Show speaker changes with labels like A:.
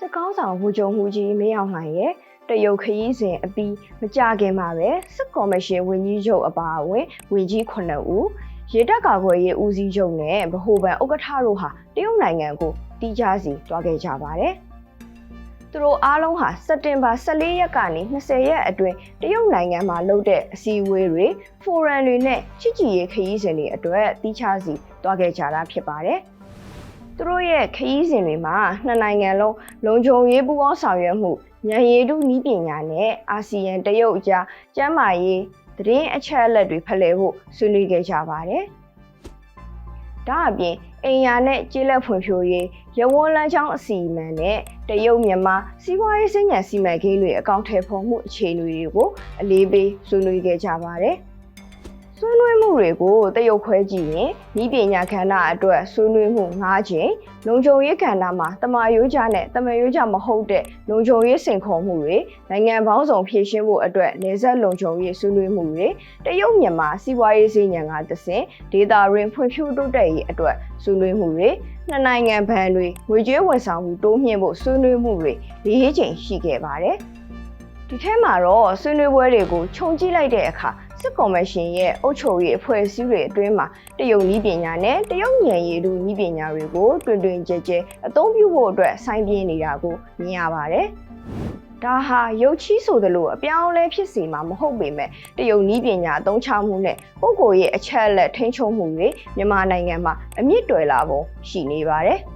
A: စစ်ကောင်းဆောင်ဗိုလ်ချုပ်မှုကြီးမင်းအောင်လှိုင်ရဲ့တရုတ်ခရီးစဉ်အပြီးမကြခင်မှာပဲစစ်ကော်မရှင်ဝန်ကြီးချုပ်အပါအဝင်ဝန်ကြီး9ဦးရေတပ်ကာကွယ်ရေးဦးစီးချုပ်နဲ့ဗဟိုဘဏ်ဥက္ကဋ္ဌတို့ဟာတရုတ်နိုင်ငံကိုတီးခြားစီတွားခဲ့ကြပါတယ်။သူတို့အားလုံးဟာစက်တင်ဘာ14ရက်ကနေ20ရက်အတွင်းတရုတ်နိုင်ငံမှာလုပ်တဲ့အစည်းအဝေးတွေဖိုရမ်တွေနဲ့ချစ်ကြည်ရေးခရီးစဉ်တွေအတွက်တီးခြားစီတွားခဲ့ကြတာဖြစ်ပါတယ်။ သူတို့ရဲ့ခရီးစဉ်တွေမှာနှစ်နိုင်ငံလုံးလုံခြုံရေးပူးပေါင်းဆောင်ရွက်မှုဉာဏ်ရည်တုနည်းပညာနဲ့အာဆီယံတရုတ်အကြားကျန်းမာရေးသတင်းအချက်အလက်တွေဖလှယ်ဖို့ဆွေးနွေးခဲ့ကြပါတယ်။ဒါအပြင်အိမ်ယာနဲ့ကျေးလက်ဖွံ့ဖြိုးရေးရဝန်းလမ်းကြောင်းအစီအမံနဲ့တရုတ်မြန်မာစီးပွားရေးစဉ္ညာစီမံကိန်းတွေအကောင့်ထဲပေါ်မှုအခြေအနေတွေကိုအလေးပေးဆွေးနွေးခဲ့ကြပါတယ်။ ဆွေးနွေးမှုတွေကိုတရုတ်ခွဲကြည့်ရင်ဤပညာကဏ္ဍအတွက်ဆွေးနွေးမှု၅ချိန်လုံခြုံရေးကဏ္ဍမှာတမာယိုးကြနဲ့တမယိုးကြမဟုတ်တဲ့လုံခြုံရေးစင်ခေါ်မှုတွေနိုင်ငံပေါင်းစုံဖြည့်ရှင်းဖို့အတွက်နေဆက်လုံခြုံရေးဆွေးနွေးမှုတွေတရုတ်မြန်မာစီးပွားရေးစည်းညံကတဆင့်ဒေတာရင်းဖွံ့ဖြိုးတိုးတက်ရေးအတွက်ဆွေးနွေးမှုတွေနှစ်နိုင်ငံဘဏ်တွေငွေကြေးဝန်ဆောင်မှုတိုးမြှင့်ဖို့ဆွေးနွေးမှုတွေ၄ချိန်ရှိခဲ့ပါတယ်ဒီထဲမှာတော့ဆွေးနွေးပွဲတွေကိုခြုံကြည့်လိုက်တဲ့အခါ စစ်ကော်မရှင်ရဲ့အုပ်ချုပ်ရေးအဖွဲ့အစည်းတွေအတွင်းမှာတရုတ်နည်းပညာနဲ့တရုတ်ဉာဏ်ရည်တို့နည်းပညာတွေကိုတွင်တွင်ကျဲကျဲအသုံးပြုဖို့အတွက်စိုင်းပြင်းနေတာကိုမြင်ရပါတယ်။ဒါဟာရုပ်ချီးဆိုသလိုအပြောင်းအလဲဖြစ်စီမှာမဟုတ်ပေမဲ့တရုတ်နည်းပညာအသုံးချမှုနဲ့ပုဂ္ဂိုလ်ရဲ့အချက်အလက်ထိန်းချုပ်မှုတွေမြန်မာနိုင်ငံမှာအမြင့်တွယ်လာပုံရှိနေပါတယ်။